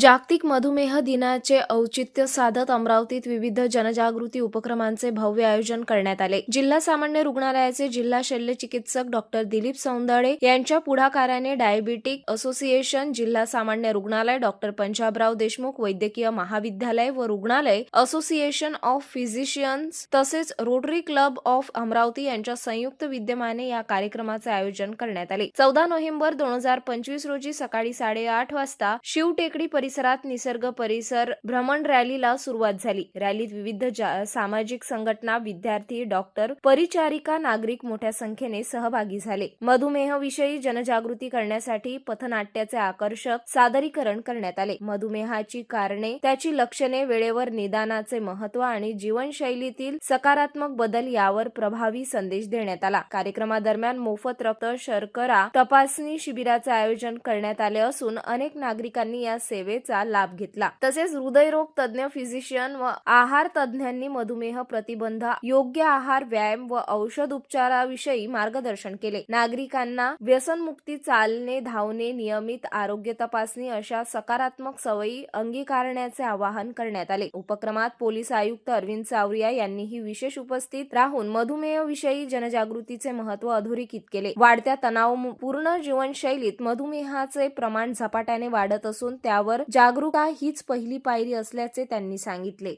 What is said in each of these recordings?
जागतिक मधुमेह दिनाचे औचित्य साधत अमरावतीत विविध जनजागृती उपक्रमांचे भव्य आयोजन करण्यात आले. जिल्हा सामान्य रुग्णालयाचे जिल्हा शल्य चिकित्सक डॉक्टर दिलीप सौंदळे यांच्या पुढाकाराने डायबिटिक असोसिएशन जिल्हा सामान्य रुग्णालय डॉक्टर पंजाबराव देशमुख वैद्यकीय महाविद्यालय व रुग्णालय असोसिएशन ऑफ फिजिशियन्स तसेच रोटरी क्लब ऑफ अमरावती यांच्या संयुक्त विद्यमाने या कार्यक्रमाचे आयोजन करण्यात आले. चौदा नोव्हेंबर दोन हजार पंचवीस रोजी सकाळी साडेआठ वाजता शिवटेकडी परिसरात निसर्ग परिसर भ्रमण रॅलीला सुरुवात झाली. रॅलीत विविध सामाजिक संघटना विद्यार्थी डॉक्टर परिचारिका नागरिक मोठ्या संख्येने सहभागी झाले. मधुमेहविषयी जनजागृती करण्यासाठी पथनाट्याचे आकर्षक सादरीकरण करण्यात आले. मधुमेहाची कारणे त्याची लक्षणे वेळेवर निदानाचे महत्त्व आणि जीवनशैलीतील सकारात्मक बदल यावर प्रभावी संदेश देण्यात आला. कार्यक्रमादरम्यान मोफत रक्त शर्करा तपासणी शिबिराचे आयोजन करण्यात आले असून अनेक नागरिकांनी या सेवेत सेवेचा लाभ घेतला. तसेच हृदयरोग तज्ज्ञ फिजिशियन व आहार तज्ज्ञांनी मधुमेह प्रतिबंध योग्य आहार व्यायाम व औषध उपचाराविषयी मार्गदर्शन केले. नागरिकांना व्यसनमुक्ती चालणे धावणे नियमित आरोग्य तपासणी अशा सकारात्मक सवयी अंगीकारण्याचे आवाहन करण्यात आले. उपक्रमात पोलीस आयुक्त अरविंद सावरिया यांनीही विशेष उपस्थित राहून मधुमेह विषयी जनजागृतीचे महत्त्व अधोरेखित केले. वाढत्या तणावपूर्ण जीवनशैलीत मधुमेहाचे प्रमाण झपाट्याने वाढत असून त्यावर जागरूकता हीच पहिली पायरी असल्याचे त्यांनी सांगितले.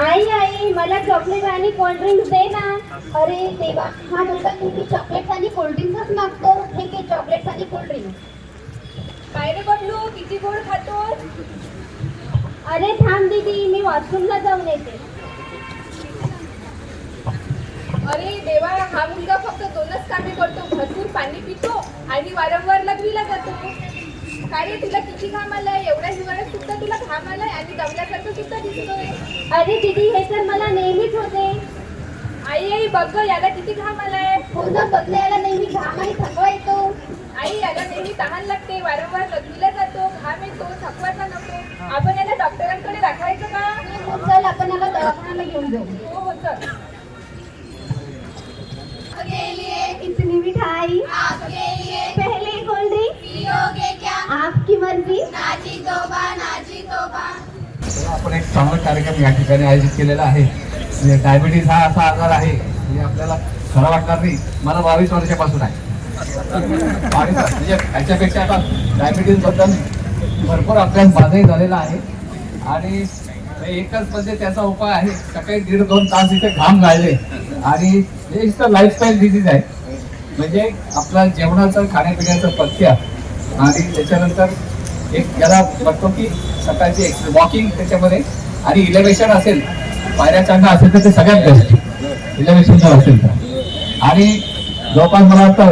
आई आई मला चॉकलेट आणि कोल्ड्रिंक्स दे ना. अरे देवा हा मुलगा तुम्ही चॉकलेट आणि कोल्ड्रिंक्सच मागतो. ठीक आहे चॉकलेट आणि कोल्ड्रिंक्स काय रे बबलू किती गोड खातोस? अरे थांब दीदी मी वॉशरूमला जाऊन येते. अरे देवा हा मुलगा फक्त दोनच कामे करतो. भरपूर पाणी पितो आणि वारंवार लघवीला जातो. काय रे तुला किती घाम आलाय? एवढ्या हिवाळ्यात सुद्धा तुला घाम आलाय? आणि दमल्यासारखं सुद्धा दिसतोय. अरे दीदी हे तर मला नेहमीच होते. आई आई बघ गं, याला किती घाम आलाय. पुन्हा बदलायला नेहमी घाम आणि थकवा येतो. आई याला नेहमी तहान लागते वारंवार लघवीला जातो घाम येतो थकवाचा नको. आपण याला डॉक्टरांकडे दाखवायचं का? हो, चल आपण याला दवाखान्याला घेऊन जाऊ. हो हो चल. इतनी मिठाई. आपण एक चांगला कार्यक्रम या ठिकाणी आयोजित केलेला आहे. म्हणजे डायबिटीज हा असा आजार आहे म्हणजे आपल्याला खरं वाटणार नाही. मला बावीस वर्षापासून आहे. म्हणजे याच्यापेक्षा आता डायबिटीजबद्दल भरपूर आपल्याला बाधाही झालेला आहे. आणि एकच म्हणजे त्याचा उपाय आहे सकाळी दीड दोन तास इथे घाम गाळले आणि हे इथं लाईफस्टाईल डिझीज आहे. म्हणजे आपला जेवणाचं खाण्यापिण्याचं पथ्य. आणि त्याच्यानंतर एक याला बघतो की सकाळची वॉकिंग त्याच्यामध्ये. आणि इलेव्हेशन असेल पायऱ्या चांगला असेल तर ते सगळ्यात बेस्ट इलेव्हेशन जर असेल तर. आणि जवळपास मला वाटतं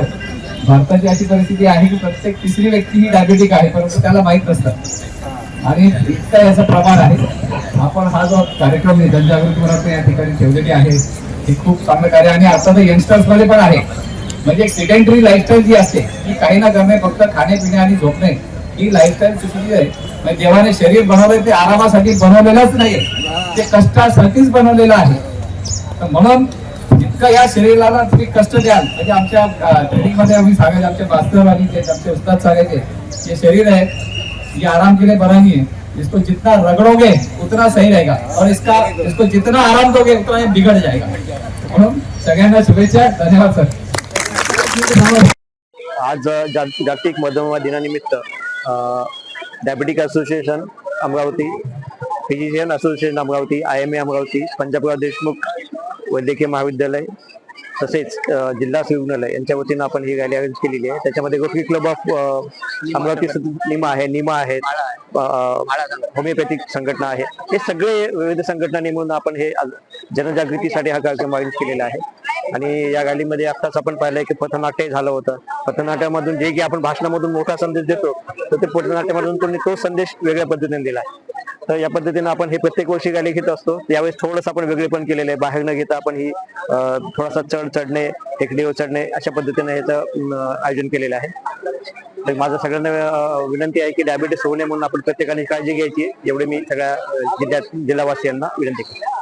भारताची अशी परिस्थिती आहे की प्रत्येक तिसरी व्यक्ती ही डायबेटिक आहे परंतु त्याला माहीत नसतं. आणि इतकं याचं प्रमाण आहे. आपण हा जो कार्यक्रम आहे, जनजागृती म्हणून या ठिकाणी ठेवलेली आहे हे खूप चांगलं कार्य आणि आता तर यंगस्टर्समध्ये पण आहे. म्हणजे एक सिडेंटरी लाईफस्टाईल जी असते ती काही ना करणे फक्त खाणे पिणे आणि झोपणे. ही लाईफस्टाईल चुकीची आहे. म्हणजे देवाने शरीर बनवलंय ते आरामासाठी बनवलेलंच नाही ते कष्टासाठीच बनवलेलं आहे. तर म्हणून जितकं या शरीराला तुम्ही कष्ट द्याल. म्हणजे आमच्या ट्रेनिंगमध्ये आम्ही सांगायचे आमचे मास्टर आणि ते आमचे उस्ताद सांगायचे जे शरीर आहे ये आराम के लिए बना नहीं है इसको जितना रगड़ोगे उतना सही रहेगा. और इसका इसको जितना आराम दोगे उतना ये बिगड़ जाएगा. म्हणून सगळ्यांना शुभेच्छा. धन्यवाद सर. आज जाग- जागतिक मधुमेह दिनानिमित्त diabetic association Amravati physician association Amravati I M A Amravati Panjabrao Deshmukh वैद्यकीय महाविद्यालय तसेच जिल्हा रुग्णालय यांच्या वतीनं आपण ही रॅली अरेंज केलेली आहे. त्याच्यामध्ये rotary Club of Amravati Nima आहे निमा आहेत. होमिओपॅथिक संघटना आहे. हे सगळे विविध संघटना नेमून आपण हे जनजागृतीसाठी हा कार्यक्रम आयोजित केलेला आहे. आणि या रॅलीमध्ये आत्ताच आपण पाहिलंय की पथनाट्य झालं होतं. पथनाट्यामधून जे की आपण भाषणामधून मोठा संदेश देतो तर ते पथनाट्यामधून त्यांनी तो संदेश वेगळ्या पद्धतीने दिला तर या पद्धतीने आपण हे प्रत्येक वर्षी रॅली घेत असतो. यावेळेस थोडंसं आपण वेगळे पण केलेलं आहे. बाहेर न घेता आपण ही थोडासा चढ चढणे टेकडीवर चढणे अशा पद्धतीने याचं आयोजन केलेलं आहे. तर माझं सगळ्यांना विनंती आहे की डायबिटीस होऊ नये म्हणून आपण प्रत्येकाने काळजी घ्यायची एवढे मी सगळ्या जिल्ह्यात जिल्हावासियांना विनंती करतो.